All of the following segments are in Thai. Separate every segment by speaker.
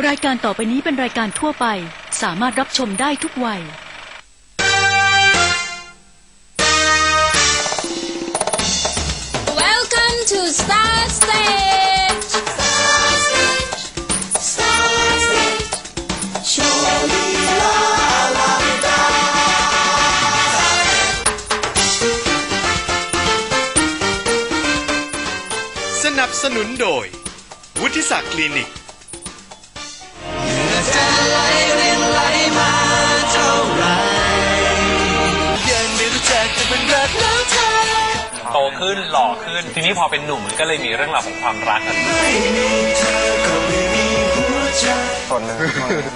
Speaker 1: รายการต่อไปนี้เป็นรายการทั่วไป สามารถรับชมได้ทุกวัย
Speaker 2: Welcome to Star Stage. Star Stage. Star Stage. Show me love.
Speaker 3: สนับสนุนโดย วุฒิศักดิ์คลินิก
Speaker 4: โตขึ้นหล่อขึ้น ทีนี้พอเป็นหนุ่มมันก็เลยมีเรื่องราวของความรักอะ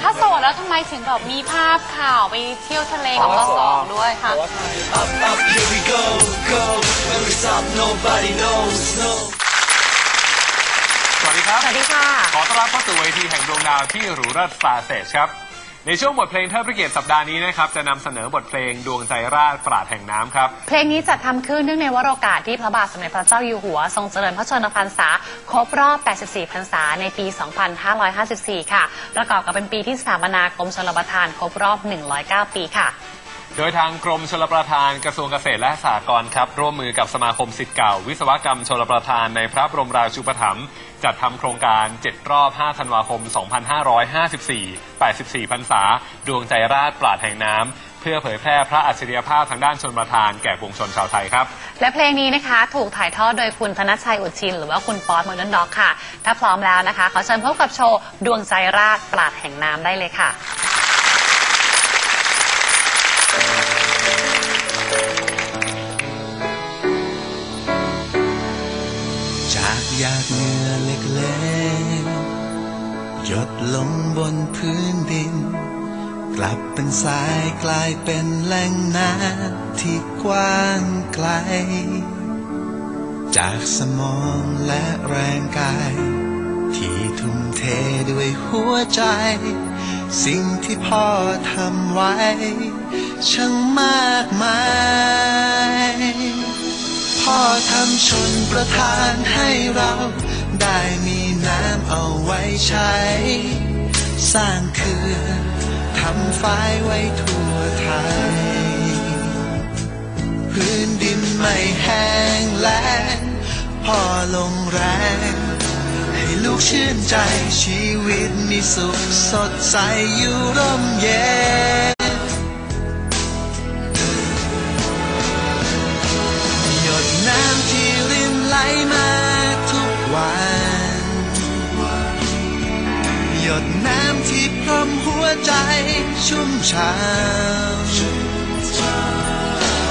Speaker 5: ถ้าโสดแล้วทำไมถึงแบบมีภาพข่าวไปเที่ยวทะเลกับเราสองด้วยคะ
Speaker 4: สวัสดี ครับ
Speaker 5: สวัสดีค่ะ
Speaker 4: ขอต้อนรับเข้าสู่เวทีแห่งดวงดาวที่หรูเลิศสตาร์เซจครับ ในช่วงบทเพลงเทิดพระเกียรติสัปดาห์นี้นะครับ จะนำเสนอบทเพลงดวงใจราชปราดแห่งน้ำครับ
Speaker 5: เพลงนี้จัดทำขึ้นเนื่องในวโรกาสที่พระบาทสมเด็จพระเจ้าอยู่หัว ทรงเจริญพระชนมพรรษา ครบรอบ 84 พรรษาในปี 2554 ค่ะ ประกอบกับเป็นปีที่สถาปนากรมชลประทานครบรอบ 109 ปีค่ะ
Speaker 4: โดยทางกรมชลประทานกระทรวงเกษตรและสหกรณ์ครับร่วมมือกับสมาคมสิทธิ์เก่า วิศวกรรมชลประทานในพระบรมราชูปถัมภ์จัดทำโครงการ 7 รอบ 5 ธันวาคม 2554 84 พรรษา ดวงใจราชปราดแห่งน้ำ เพื่อเผยแพร่พระอัจฉริยภาพทางด้านชนประทานแก่ปวงชนชาวไทยครับ
Speaker 5: และเพลงนี้นะคะ ถูกถ่ายทอดโดยคุณธนชัยอุดชิน หรือว่าคุณป๊อตโมเดิร์นด็อกค่ะ ถ้าพร้อมแล้วนะคะ ขอเชิญพบกับโชว์ ดวงใจราชปราดแห่งน้ำได้เลยค่ะ
Speaker 6: ดลงบนพื้นดิน กลับเป็นสายกลายเป็นแหล่งน้ำที่กว้างไกล จากสมองและแรงกาย ที่ทุ่มเทด้วยหัวใจ สิ่งที่พ่อทำไว้ ช่างมากมายพ่อทำชนประทานให้เรา ใช้ สร้างเขื่อนทำฝายไว้ทั่วไทย พื้นดินไม่แห้งแล้งพ่อลงแรง ให้ลูกชื่นใจชีวิตมีสุขสดใสอยู่ร่มเย็นหยดน้ำที่รินไหลมา มหัวใจชุ่มช่ำ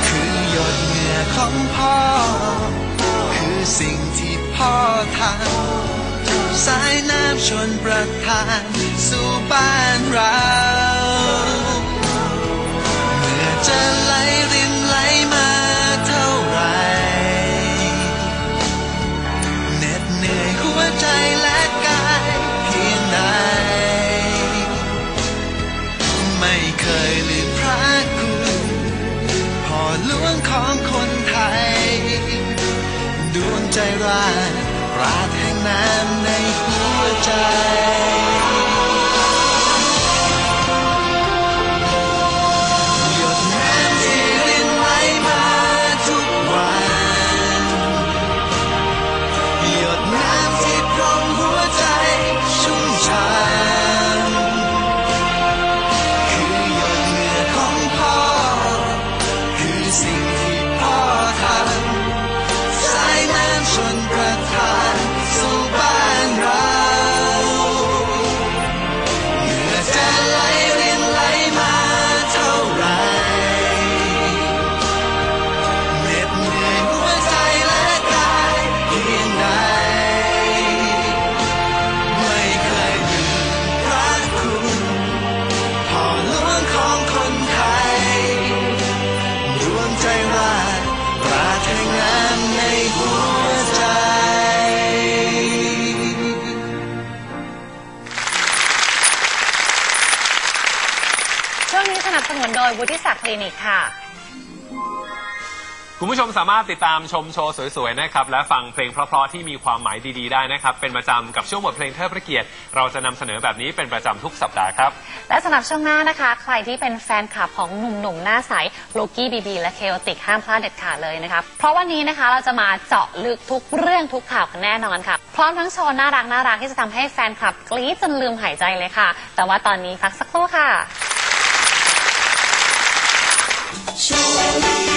Speaker 6: คือหยดเหงื่อของพ่อ คือสิ่งที่พ่อทำสายน้ำชนประทานสู่บ้านเรา ไม่เคยลืมพระคุณพ่อหลวงของคนไทย ดวงใจราช
Speaker 5: ช่วงนี้สนับสนุนโดยวุฒิศักดิ์คลินิกค่ะ
Speaker 4: กคุณผู้ชมสามารถติดตามชมโชว์สวยๆนะครับ และฟังเพลงเพราะๆที่มีความหมายดีๆได้นะครับ เป็นประจำกับช่วงบทเพลงเทิดพระเกียรติ เราจะนำเสนอแบบนี้เป็นประจำทุกสัปดาห์ครับ
Speaker 5: และสำหรับช่วงหน้านะคะ ใครที่เป็นแฟนคลับของหนุ่มๆหน้าใสโลกี้บีบีและเคโอติกห้ามพลาดเด็ดขาดเลยนะคะเพราะวันนี้นะคะเราจะมาเจาะลึกทุกเรื่องทุกข่าวกันแน่นอนค่ะ พร้อมทั้งโชว์น่ารักน่ารักที่จะทำให้แฟนคลับกรี๊ดจนลืมหายใจเลยค่ะ แต่ว่าตอนนี้พักสักครู่ค่ะ
Speaker 2: Surely.